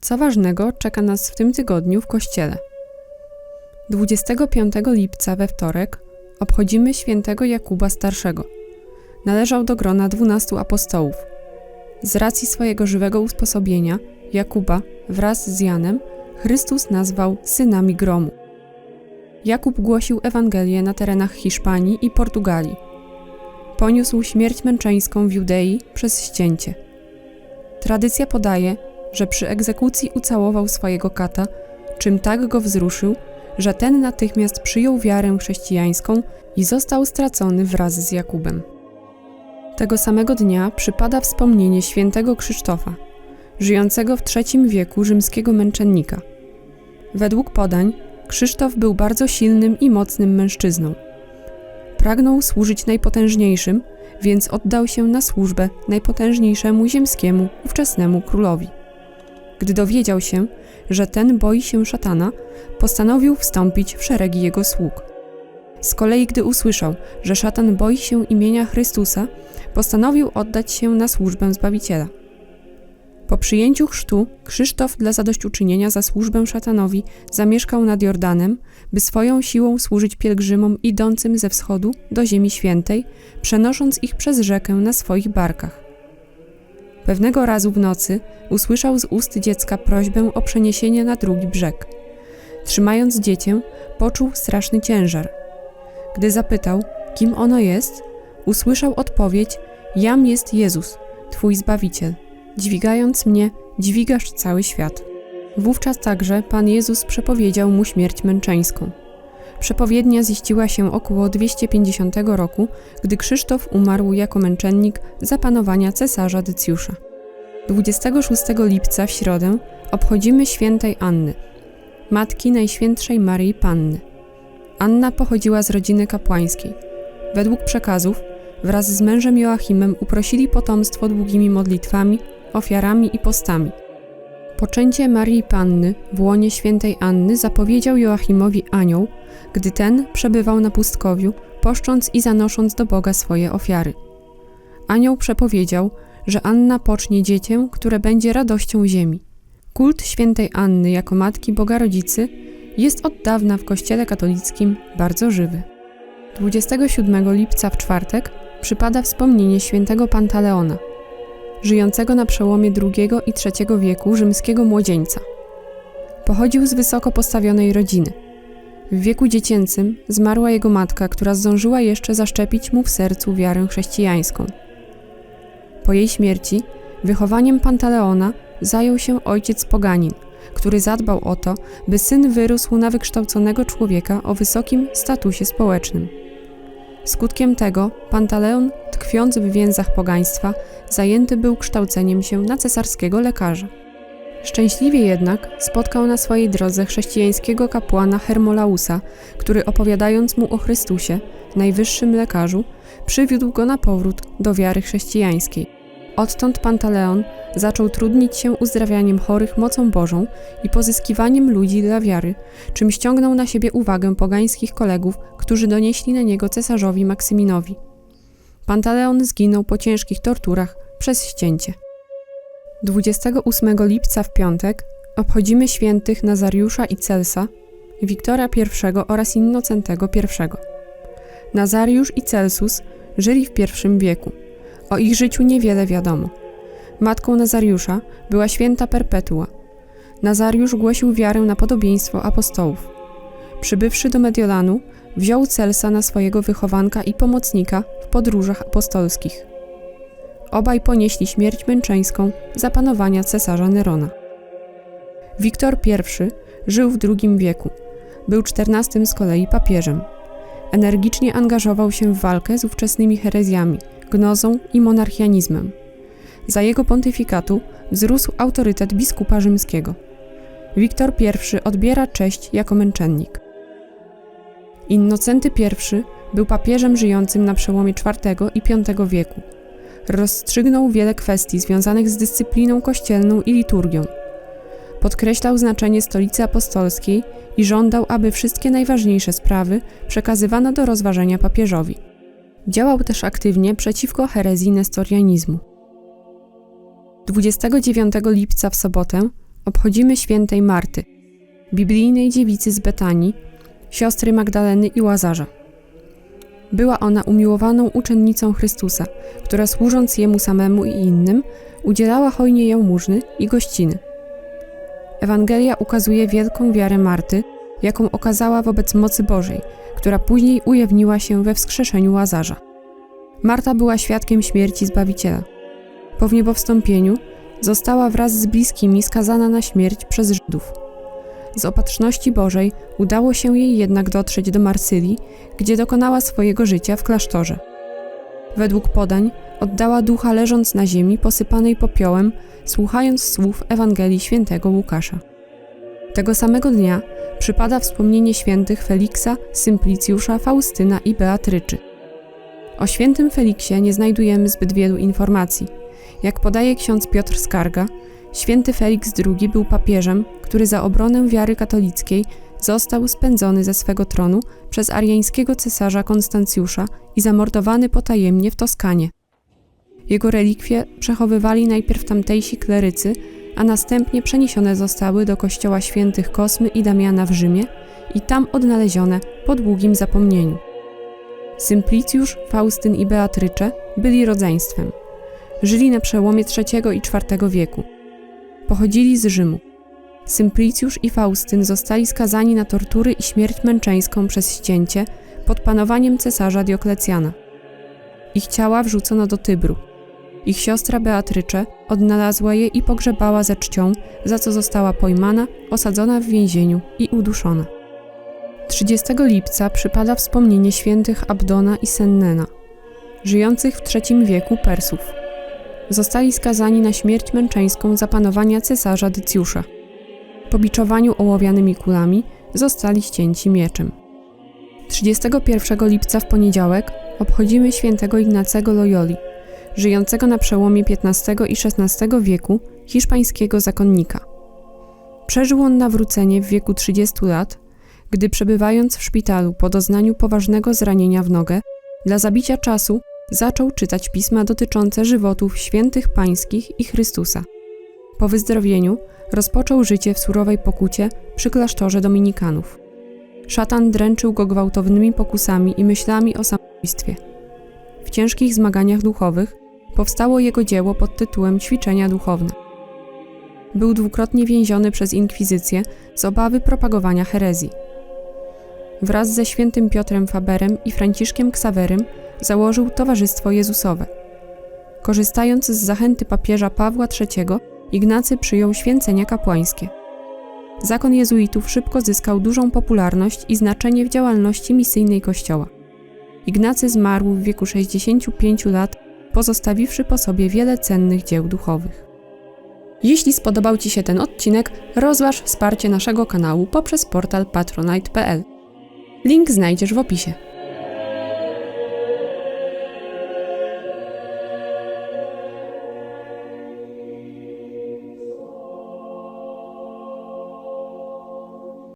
Co ważnego czeka nas w tym tygodniu w kościele? 25 lipca we wtorek obchodzimy świętego Jakuba Starszego. Należał do grona dwunastu apostołów. Z racji swojego żywego usposobienia Jakuba wraz z Janem Chrystus nazwał synami gromu. Jakub głosił Ewangelię na terenach Hiszpanii i Portugalii. Poniósł śmierć męczeńską w Judei przez ścięcie. Tradycja podaje, że przy egzekucji ucałował swojego kata, czym tak go wzruszył, że ten natychmiast przyjął wiarę chrześcijańską i został stracony wraz z Jakubem. Tego samego dnia przypada wspomnienie świętego Krzysztofa, żyjącego w III wieku rzymskiego męczennika. Według podań Krzysztof był bardzo silnym i mocnym mężczyzną. Pragnął służyć najpotężniejszym, więc oddał się na służbę najpotężniejszemu ziemskiemu ówczesnemu królowi. Gdy dowiedział się, że ten boi się szatana, postanowił wstąpić w szeregi jego sług. Z kolei, gdy usłyszał, że szatan boi się imienia Chrystusa, postanowił oddać się na służbę Zbawiciela. Po przyjęciu chrztu Krzysztof dla zadośćuczynienia za służbę szatanowi zamieszkał nad Jordanem, by swoją siłą służyć pielgrzymom idącym ze wschodu do Ziemi Świętej, przenosząc ich przez rzekę na swoich barkach. Pewnego razu w nocy usłyszał z ust dziecka prośbę o przeniesienie na drugi brzeg. Trzymając dziecię, poczuł straszny ciężar. Gdy zapytał, kim ono jest, usłyszał odpowiedź: Jam jest Jezus, Twój Zbawiciel. Dźwigając mnie, dźwigasz cały świat. Wówczas także Pan Jezus przepowiedział mu śmierć męczeńską. Przepowiednia ziściła się około 250 roku, gdy Krzysztof umarł jako męczennik za panowania cesarza Dycjusza. 26 lipca w środę obchodzimy świętej Anny, matki Najświętszej Maryi Panny. Anna pochodziła z rodziny kapłańskiej. Według przekazów, wraz z mężem Joachimem uprosili potomstwo długimi modlitwami, ofiarami i postami. Poczęcie Marii Panny w łonie świętej Anny zapowiedział Joachimowi anioł, gdy ten przebywał na pustkowiu, poszcząc i zanosząc do Boga swoje ofiary. Anioł przepowiedział, że Anna pocznie dziecię, które będzie radością ziemi. Kult świętej Anny jako matki Boga Rodzicy jest od dawna w Kościele katolickim bardzo żywy. 27 lipca w czwartek przypada wspomnienie świętego Pantaleona, żyjącego na przełomie II i III wieku rzymskiego młodzieńca. Pochodził z wysoko postawionej rodziny. W wieku dziecięcym zmarła jego matka, która zdążyła jeszcze zaszczepić mu w sercu wiarę chrześcijańską. Po jej śmierci wychowaniem Pantaleona zajął się ojciec Poganin, który zadbał o to, by syn wyrósł na wykształconego człowieka o wysokim statusie społecznym. Skutkiem tego Pantaleon, tkwiąc w więzach pogaństwa, zajęty był kształceniem się na cesarskiego lekarza. Szczęśliwie jednak spotkał na swojej drodze chrześcijańskiego kapłana Hermolausa, który opowiadając mu o Chrystusie, najwyższym lekarzu, przywiódł go na powrót do wiary chrześcijańskiej. Odtąd Pantaleon zaczął trudnić się uzdrawianiem chorych mocą Bożą i pozyskiwaniem ludzi dla wiary, czym ściągnął na siebie uwagę pogańskich kolegów, którzy donieśli na niego cesarzowi Maksyminowi. Pantaleon zginął po ciężkich torturach przez ścięcie. 28 lipca w piątek obchodzimy świętych Nazariusza i Celsa, Wiktora I oraz Innocentego I. Nazariusz i Celsus żyli w I wieku. O ich życiu niewiele wiadomo. Matką Nazariusza była święta Perpetua. Nazariusz głosił wiarę na podobieństwo apostołów. Przybywszy do Mediolanu, wziął Celsa na swojego wychowanka i pomocnika w podróżach apostolskich. Obaj ponieśli śmierć męczeńską za panowania cesarza Nerona. Wiktor I żył w II wieku. Był XIV z kolei papieżem. Energicznie angażował się w walkę z ówczesnymi herezjami, gnozą i monarchianizmem. Za jego pontyfikatu wzrósł autorytet biskupa rzymskiego. Wiktor I odbiera cześć jako męczennik. Innocenty I był papieżem żyjącym na przełomie IV i V wieku. Rozstrzygnął wiele kwestii związanych z dyscypliną kościelną i liturgią. Podkreślał znaczenie stolicy apostolskiej i żądał, aby wszystkie najważniejsze sprawy przekazywano do rozważenia papieżowi. Działał też aktywnie przeciwko herezji nestorianizmu. 29 lipca w sobotę obchodzimy świętej Marty, biblijnej dziewicy z Betanii, siostry Magdaleny i Łazarza. Była ona umiłowaną uczennicą Chrystusa, która służąc Jemu samemu i innym, udzielała hojnie jałmużny i gościny. Ewangelia ukazuje wielką wiarę Marty, jaką okazała wobec mocy Bożej, która później ujawniła się we wskrzeszeniu Łazarza. Marta była świadkiem śmierci Zbawiciela. Po wniebowstąpieniu została wraz z bliskimi skazana na śmierć przez Żydów. Z opatrzności Bożej udało się jej jednak dotrzeć do Marsylii, gdzie dokonała swojego życia w klasztorze. Według podań oddała ducha leżąc na ziemi posypanej popiołem, słuchając słów Ewangelii świętego Łukasza. Tego samego dnia przypada wspomnienie świętych Feliksa, Symplicjusza, Faustyna i Beatryczy. O świętym Feliksie nie znajdujemy zbyt wielu informacji. Jak podaje ksiądz Piotr Skarga, święty Feliks II był papieżem, który za obronę wiary katolickiej został spędzony ze swego tronu przez ariańskiego cesarza Konstancjusza i zamordowany potajemnie w Toskanie. Jego relikwie przechowywali najpierw tamtejsi klerycy, a następnie przeniesione zostały do kościoła świętych Kosmy i Damiana w Rzymie i tam odnalezione po długim zapomnieniu. Symplicjusz, Faustyn i Beatrycze byli rodzeństwem. Żyli na przełomie III i IV wieku. Pochodzili z Rzymu. Symplicjusz i Faustyn zostali skazani na tortury i śmierć męczeńską przez ścięcie pod panowaniem cesarza Dioklecjana. Ich ciała wrzucono do Tybru. Ich siostra Beatrycze odnalazła je i pogrzebała ze czcią, za co została pojmana, osadzona w więzieniu i uduszona. 30 lipca przypada wspomnienie świętych Abdona i Sennena, żyjących w III wieku Persów. Zostali skazani na śmierć męczeńską za panowania cesarza Dycjusza. Po biczowaniu ołowianymi kulami zostali ścięci mieczem. 31 lipca w poniedziałek obchodzimy świętego Ignacego Loyoli, żyjącego na przełomie XV i XVI wieku hiszpańskiego zakonnika. Przeżył on nawrócenie w wieku 30 lat, gdy przebywając w szpitalu po doznaniu poważnego zranienia w nogę, dla zabicia czasu zaczął czytać pisma dotyczące żywotów świętych pańskich i Chrystusa. Po wyzdrowieniu rozpoczął życie w surowej pokucie przy klasztorze dominikanów. Szatan dręczył go gwałtownymi pokusami i myślami o samobójstwie. W ciężkich zmaganiach duchowych powstało jego dzieło pod tytułem Ćwiczenia duchowne. Był dwukrotnie więziony przez inkwizycję z obawy propagowania herezji. Wraz ze świętym Piotrem Faberem i Franciszkiem Ksawerym założył Towarzystwo Jezusowe. Korzystając z zachęty papieża Pawła III, Ignacy przyjął święcenia kapłańskie. Zakon jezuitów szybko zyskał dużą popularność i znaczenie w działalności misyjnej Kościoła. Ignacy zmarł w wieku 65 lat, pozostawiwszy po sobie wiele cennych dzieł duchowych. Jeśli spodobał Ci się ten odcinek, rozważ wsparcie naszego kanału poprzez portal patronite.pl. Link znajdziesz w opisie.